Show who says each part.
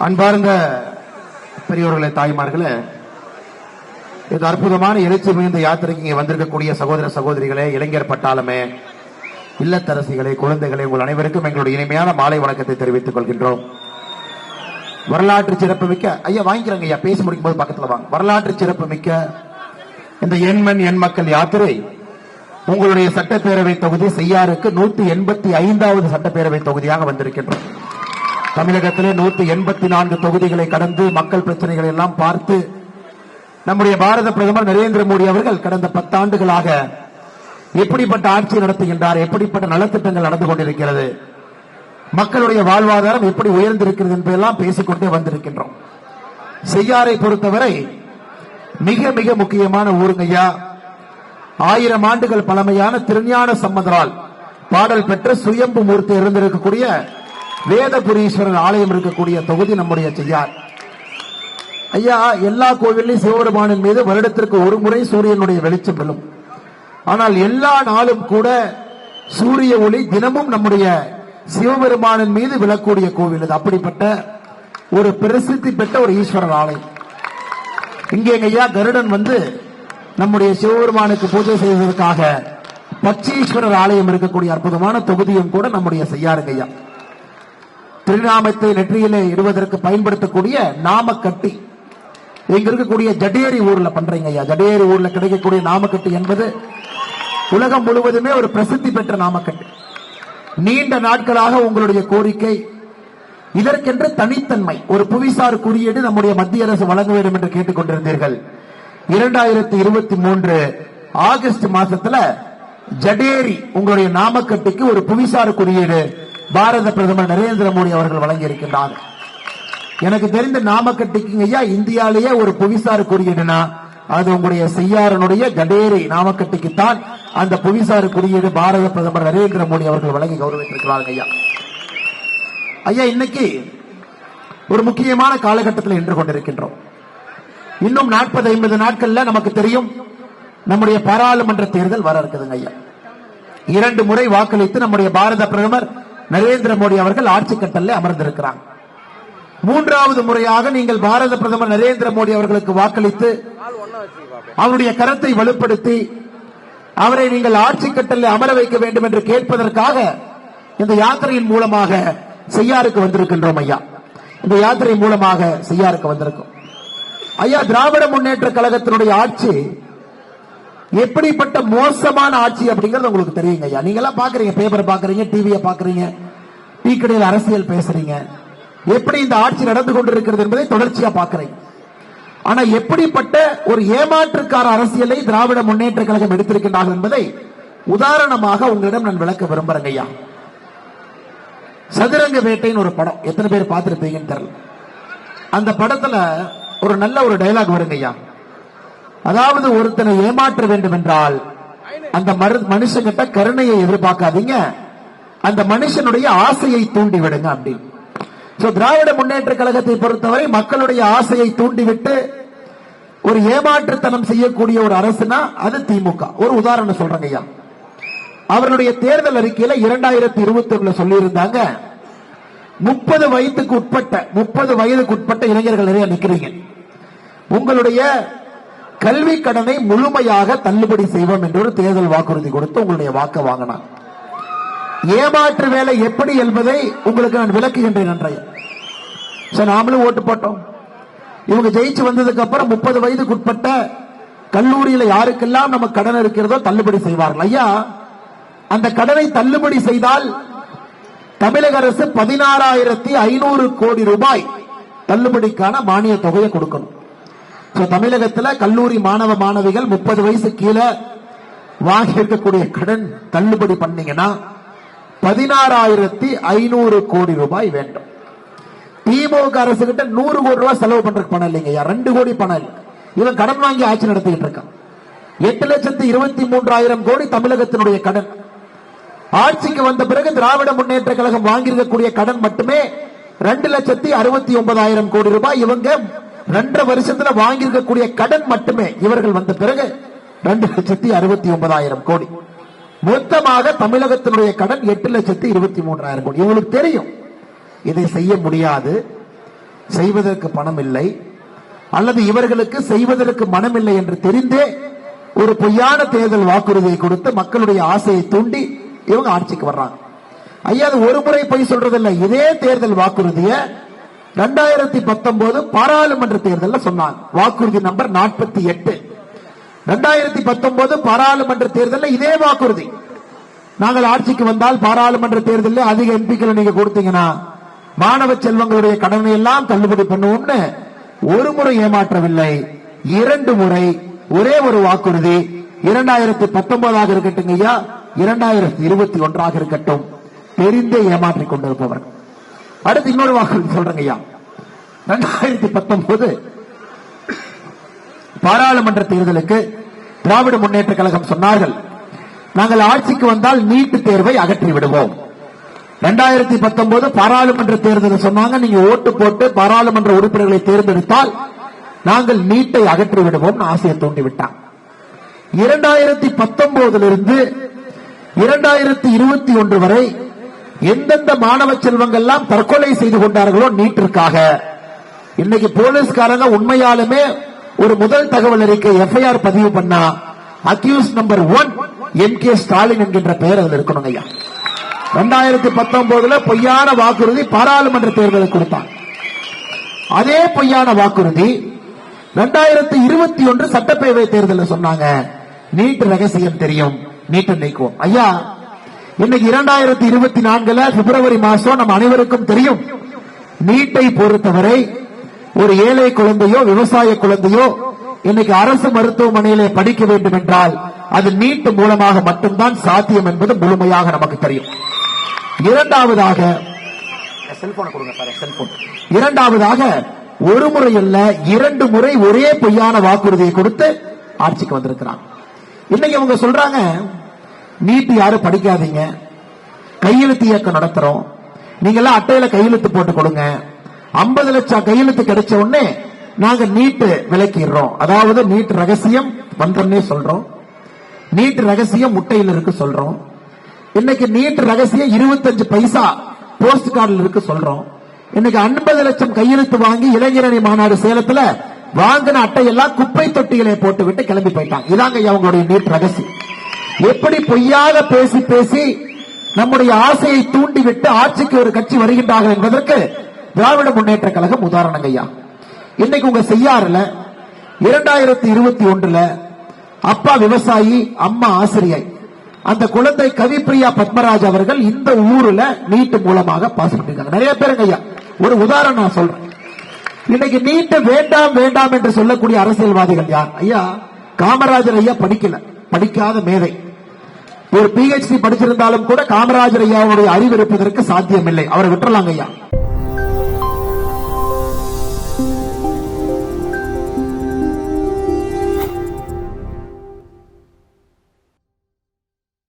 Speaker 1: அன்பார்ந்த பெரியோர்களே தாய்மார்களே இந்த அற்புதமான எழுச்சி மிகுந்த யாத்திரைக்கு இங்கே வந்திருக்கக்கூடிய சகோதர சகோதரிகளே இளைஞர் பட்டாளமே இல்லத்தரசிகளே குழந்தைகளே உங்கள் அனைவருக்கும் எங்களுடைய இனிமையான மாலை வணக்கத்தை தெரிவித்துக் கொள்கின்றோம். வரலாற்று சிறப்பு மிக்க ஐயா வாங்கிக்கிறாங்க ஐயா பேசி முடிக்கும் போது பக்கத்துல வாங்க. வரலாற்று சிறப்பு மிக்க இந்த எண்மண் எண் மக்கள் யாத்திரை உங்களுடைய சட்டப்பேரவை தொகுதி செய்யாருக்கு நூத்தி எண்பத்தி ஐந்தாவது சட்டப்பேரவை தொகுதியாக வந்திருக்கின்றோம் தமிழகத்திலே நூத்தி எண்பத்தி நான்கு தொகுதிகளை கடந்து மக்கள் பிரச்சனைகளை எல்லாம் பார்த்து நம்முடைய பாரத பிரதமர் நரேந்திர மோடி அவர்கள் கடந்த பத்தாண்டுகளாக எப்படிப்பட்ட ஆட்சி நடத்துகின்றார் எப்படிப்பட்ட நலத்திட்டங்கள் நடந்து கொண்டிருக்கிறது மக்களுடைய வாழ்வாதாரம் எப்படி உயர்ந்திருக்கிறது என்பதெல்லாம் பேசிக்கொண்டே வந்திருக்கின்றோம். செய்யாரை பொறுத்தவரை மிக மிக முக்கியமான ஊருங்கய்யா ஆயிரம் ஆண்டுகள் பழமையான திருஞான சம்பந்தரால் பாடல் பெற்ற சுயம்பு மூர்த்தி இருந்திருக்கக்கூடிய வேதபுரீஸ்வரர் ஆலயம் இருக்கக்கூடிய தொகுதி நம்முடைய செய்யார். ஐயா எல்லா கோவிலையும் சிவபெருமானின் மீது வருடத்திற்கு ஒரு முறை சூரியனுடைய வெளிச்சம் விழும். ஆனால் எல்லா நாளும் கூட சூரிய ஒளி தினமும் நம்முடைய சிவபெருமானின் மீது விழக்கூடிய கோவில் இது. அப்படிப்பட்ட ஒரு பிரசித்தி பெற்ற ஒரு ஈஸ்வரர் ஆலயம். இங்கே ஐயா கருடன் வந்து நம்முடைய சிவபெருமானுக்கு பூஜை செய்வதற்காக பச்சீஸ்வரர் ஆலயம் இருக்கக்கூடிய அற்புதமான தொகுதியும் கூட நம்முடைய செய்யாருங்க ஐயா. திருநாமத்தை நெற்றியிலே இடுவதற்கு பயன்படுத்தக்கூடிய நாமக்கட்டி. இங்க இருக்கக்கூடிய ஜடேரி ஊர்ல பண்றீங்க ஐயா. ஜடேரி ஊர்ல கிடைக்கக்கூடிய நாமக்கட்டி என்பது உலகம் முழுவதுமே ஒரு பிரசித்தி பெற்ற நாமக்கட்டு. நீண்ட நாட்களாக உங்களுடைய கோரிக்கை. இதற்கென்று தனித்தன்மை. ஒரு புவிசார் குறியீடு நம்முடைய மத்திய அரசு வழங்க வேண்டும் என்று கேட்டுக்கொண்டிருந்தீர்கள் இரண்டாயிரத்தி இருபத்தி மூன்று ஆகஸ்ட் மாசத்துல ஜடேரி உங்களுடைய நாமக்கட்டுக்கு ஒரு புவிசார் குறியீடு பாரத பிரதமர் நரேந்திர மோடி அவர்கள் வழங்கி இருக்கின்றார் எனக்கு தெரிந்த நாமக்கட்டிக்குங்க ஐயா இந்தியாலேயே ஒரு புவிசார் குறியீடுனா அது உங்களுடைய செய்யாரனுடைய கடேரி நாமக்கட்டிக்குத்தான் அந்த புவிசார் குறியீடு பாரத பிரதமர் நரேந்திர மோடி அவர்கள் வழங்கி கௌரவித்திருக்கிறார்கள் ஐயா. ஐயா இன்னைக்கு ஒரு முக்கியமான காலகட்டத்தில் நின்று கொண்டிருக்கின்றோம். இன்னும் நாற்பது ஐம்பது நாட்கள்ல நமக்கு தெரியும் நம்முடைய பாராளுமன்ற தேர்தல் வர இருக்குதுங்க ஐயா. இரண்டு முறை வாக்களித்து நம்முடைய பாரத பிரதமர் நரேந்திர மோடி அவர்கள் ஆட்சி கட்டல்ல அமர்ந்திருக்கிறாங்க மூன்றாவது முறையாக நீங்கள் பாரத பிரதமர் நரேந்திர மோடி அவர்களுக்கு வாக்களித்து அவருடைய கரத்தை வலுப்படுத்தி அவரை நீங்கள் ஆட்சி கட்டலில் அமர வைக்க வேண்டும் என்று கேட்பதற்காக இந்த யாத்திரையின் மூலமாக செய்யாருக்கு வந்திருக்கின்றோம் ஐயா. இந்த யாத்திரை மூலமாக செய்யாருக்கு வந்திருக்கும். ஐயா திராவிட முன்னேற்ற கழகத்தினுடைய ஆட்சி எப்படிப்பட்ட மோசமான ஆட்சி அப்படிங்கறது உங்களுக்கு தெரியுங்க ஐயா நீங்க எல்லாம் பாக்குறீங்க பேப்பர் பாக்குறீங்க டிவியை பாக்குறீங்க டீ கடையில் அரசியல் பேசுறீங்க. எப்படி இந்த ஆட்சி நடந்து கொண்டிருக்கிறது என்பதை தொடர்ச்சியா பாக்குறேன் ஆனா எப்படிப்பட்ட ஒரு ஏமாற்றுக்கார அரசியலை திராவிட முன்னேற்ற கழகம் எடுத்திருக்கின்றார்கள் என்பதை உதாரணமாக உங்களிடம் நான் விளக்க விரும்புறேங்க ஐயா சதுரங்க வேட்டைன்னு ஒரு படம் எத்தனை பேர் பார்த்திருப்பீங்கன்னு தெரியல. அந்த படத்துல ஒரு நல்ல ஒரு டைலாக் வருங்க ஐயா அதாவது ஒருத்தனை ஏமாற்ற வேண்டும் என்றால் அந்த மரு- மனுஷங்கிட்ட கருணையை எதிர்பார்க்காதீங்க. அந்த மனுஷனுடைய ஆசையை தூண்டி விடுங்க அப்படின்னு சோ திராவிட முன்னேற்ற கழகத்தை பொறுத்தவரை மக்களுடைய ஆசையை தூண்டிவிட்டு ஒரு ஏமாற்றுத்தனம் செய்யக்கூடிய ஒரு அரசுனா அது திமுக. ஒரு உதாரணம் சொல்றேங்க ஐயா. அவருடைய தேர்தல் அறிக்கையில இரண்டாயிரத்தி இருபத்தி ஒண்ணுல சொல்லியிருந்தாங்க முப்பது வயதுக்கு உட்பட்ட முப்பது வயதுக்கு உட்பட்ட இளைஞர்கள் நிறைய நிக்கிறீங்க. உங்களுடைய கல்வி கடனை முழுமையாக தள்ளுபடி செய்வோம் என்று ஒரு தேர்தல் வாக்குறுதி கொடுத்து உங்களுடைய வாக்க வாங்கினார். ஏமாற்று வேலை எப்படி என்பதை உங்களுக்கு நான் விளக்குகின்றேன் அன்றைய. சரி நாமளும் ஓட்டு போட்டோம். இவங்க ஜெயிச்சு வந்ததுக்கு அப்புறம் முப்பது வயதுக்கு உட்பட்ட கல்லூரியில யாருக்கெல்லாம் நம்ம கடன் இருக்கிறதோ தள்ளுபடி செய்வார்கள். ஐயா அந்த கடனை தள்ளுபடி செய்தால் தமிழக அரசு பதினாறாயிரத்தி ஐநூறு கோடி ரூபாய் தள்ளுபடிக்கான மானிய தொகையை கொடுக்கணும். தமிழகத்துல கல்லூரி மாணவ மாணவிகள் முப்பது வயசு கீழே வாங்கி இருக்கக்கூடிய கடன் தள்ளுபடி பண்ணீங்கன்னா பதினாறாயிரத்தி ஐநூறு கோடி ரூபாய் வேண்டும். திமுக அரசு கிட்ட நூறு கோடி ரூபாய் செலவு பண்றதுக்கு பணம் இல்லைங்க ரெண்டு கோடி பணம் இல்லை. இவன் கடன் வாங்கி ஆட்சி நடத்திக்கிட்டு இருக்கான். எட்டு லட்சத்து இருபத்தி மூன்றாயிரம் கோடி தமிழகத்தினுடைய கடன். ஆட்சிக்கு வந்த பிறகு திராவிட முன்னேற்ற கழகம் வாங்கியிருக்கக்கூடிய கடன் மட்டுமே ரெண்டு லட்சத்தி அறுபத்தி ஒன்பதாயிரம் கோடி ரூபாய் இவங்க ரெண்டரை வருஷத்துல வாங்கியிருக்கக்கூடிய கடன் மட்டுமே இவர்கள் வந்த பிறகு ரெண்டு லட்சத்தி அறுபத்தி ஒன்பதாயிரம் கோடி. மொத்தமாக தமிழகத்தினுடைய கடன் எட்டு லட்சத்தி இருபத்தி மூன்றாயிரம் கோடி. இவங்களுக்கு தெரியும் இதை செய்ய முடியாது செய்வதற்கு பணம் இல்லை அல்லது இவர்களுக்கு செய்வதற்கு மனம் இல்லை என்று தெரிந்தே ஒரு பொய்யான தேர்தல் வாக்குறுதியை கொடுத்து மக்களுடைய ஆசையை தூண்டி இவங்க ஆட்சிக்கு வர்றாங்க. ஐயா அது ஒரு முறை பொய் சொல்றதில்ல. இதே தேர்தல் வாக்குறுதியை ரெண்டாயிரத்தி பத்தொன்பது பாராளுமன்ற தேர்தல்ல சொன்னாங்க. வாக்குறுதி நம்பர் நாற்பத்தி எட்டு. ரெண்டாயிரத்தி பத்தொன்பது பாராளுமன்ற தேர்தல் இதே வாக்குறுதி. நாங்கள் ஆட்சிக்கு வந்தால் பாராளுமன்ற தேர்தலில் அதிக எம்பிக்களை நீங்க கொடுத்தீங்கன்னா மாணவ செல்வங்களுடைய கடனை எல்லாம் தள்ளுபடி பண்ணுவோம்னு ஒரு முறை ஏமாற்றவில்லை. இரண்டு முறை ஒரே ஒரு வாக்குறுதி. இரண்டாயிரத்தி பத்தொன்பதாக இருக்கட்டும் ஐயா. இரண்டாயிரத்தி இருபத்தி ஒன்றாக இருக்கட்டும். தெரிந்தே ஏமாற்றிக் கொண்டிருப்பவர்கள். அடுத்து இன்னொரு வாக்குறுதி சொல்றேங்க ஐயா. ரெண்டாயிரத்தி பத்தொன்பது பாராளுமன்ற தேர்தலுக்கு திராவிட முன்னேற்ற கழகம் சொன்னார்கள் நாங்கள் ஆட்சிக்கு வந்தால் நீட்டு தேர்வை அகற்றி விடுவோம். ரெண்டாயிரத்தி பத்தொன்பது பாராளுமன்ற தேர்தல் சொன்னாங்க நீங்க ஓட்டு போட்டு பாராளுமன்ற உறுப்பினர்களை தேர்ந்தெடுத்தால் நாங்கள் நீட்டை அகற்றி விடுவோம் ஆசையை தூண்டி விட்டான். இரண்டாயிரத்தி பத்தொன்பதிலிருந்து இரண்டாயிரத்தி இருபத்தி ஒன்று வரை எந்தெந்த மாணவ செல்வங்கள்லாம் தற்கொலை செய்து கொண்டார்களோ நீட்டிற்காக. இன்னைக்கு போலீஸ்காரங்க உண்மையாலுமே ஒரு முதல் தகவல் அறிக்கை எஃப்ஐஆர் பதிவு பண்ணா accused number one M K Stalin என்கின்ற பெயர் அதில் இருக்கணும் ஐயா. ரெண்டாயிரத்தி பத்தொன்பதுல பொய்யான வாக்குறுதி பாராளுமன்ற தேர்தலுக்கு கொடுத்தார் அதே பொய்யான வாக்குறுதி ரெண்டாயிரத்தி இருபத்தி ஒன்று சட்டப்பேரவை தேர்தலில் சொன்னாங்க நீட்டு ரகசியம் தெரியும் நீட்டு நீக்குவோம் ஐயா இன்னைக்கு இரண்டாயிரத்தி இருபத்தி நான்குல பிப்ரவரி மாசம் நம்ம அனைவருக்கும் தெரியும். நீட்டை பொறுத்தவரை ஒரு ஏழை குழந்தையோ விவசாய குழந்தையோ இன்னைக்கு அரசு மருத்துவமனையிலே படிக்க வேண்டும் என்றால் அது நீட்டு மூலமாக மட்டும்தான் சாத்தியம் என்பது முழுமையாக நமக்கு தெரியும். இரண்டாவதாக செல்போனை கொடுங்க செல்போன் இரண்டாவதாக ஒரு முறை அல்ல இரண்டு முறை ஒரே பொய்யான வாக்குறுதியை கொடுத்து ஆட்சிக்கு வந்திருக்கிறாங்க. இன்னைக்கு அவங்க சொல்றாங்க நீட் யாரும் படிக்காதீங்க. கையெழுத்து இயக்கம் நடத்துறோம். நீங்க எல்லாம் அட்டையில கையெழுத்து போட்டு கொடுங்க. ஐம்பது லட்சம் கையெழுத்து கிடைச்ச உடனே நாங்க நீட் விலக்கிடுறோம் அதாவது நீட் ரகசியம் வந்தோம்னே சொல்றோம். நீட் ரகசியம் முட்டையில் இருக்கு சொல்றோம். இன்னைக்கு நீட் ரகசியம் இருபத்தஞ்சு பைசா போஸ்ட் கார்டில் இருக்கு சொல்றோம். இன்னைக்கு ஐம்பது லட்சம் கையெழுத்து வாங்கி இளைஞரணி மாநாடு சேலத்துல வாங்கின அட்டையெல்லாம் குப்பை தொட்டிகளை போட்டு விட்டு கிளம்பி போயிட்டாங்க. இதாங்க அவங்களுடைய நீட் ரகசியம். எப்படி பொய்யாக பேசி பேசி நம்முடைய ஆசையை தூண்டிவிட்டு ஆட்சிக்கு ஒரு கட்சி வருகின்றார்கள் என்பதற்கு திராவிட முன்னேற்ற கழகம் உதாரணங்க ஐயா. இன்னைக்கு உங்க செய்யாறுல இரண்டாயிரத்தி இருபத்தி ஒன்றுல அப்பா விவசாயி அம்மா ஆசிரியை அந்த குழந்தை கவிப்பிரியா பத்மராஜ் அவர்கள் இந்த ஊர்ல நீட்டு மூலமாக பாஸ் பண்ணிருக்காங்க. நிறைய பேருங்க ஐயா ஒரு உதாரணம் நான் சொல்றேன். இன்னைக்கு நீட்டு வேண்டாம் வேண்டாம் என்று சொல்லக்கூடிய அரசியல்வாதிகள் யார்? ஐயா காமராஜர் ஐயா படிக்கல படிக்காத மேதை. ஒரு பிஹெச்டி படிச்சிருந்தாலும் கூட காமராஜர் ஐயாவுடைய அறிவு இருப்பதற்கு சாத்தியமில்லை. அவரை விட்டுறலாங்க ஐயா.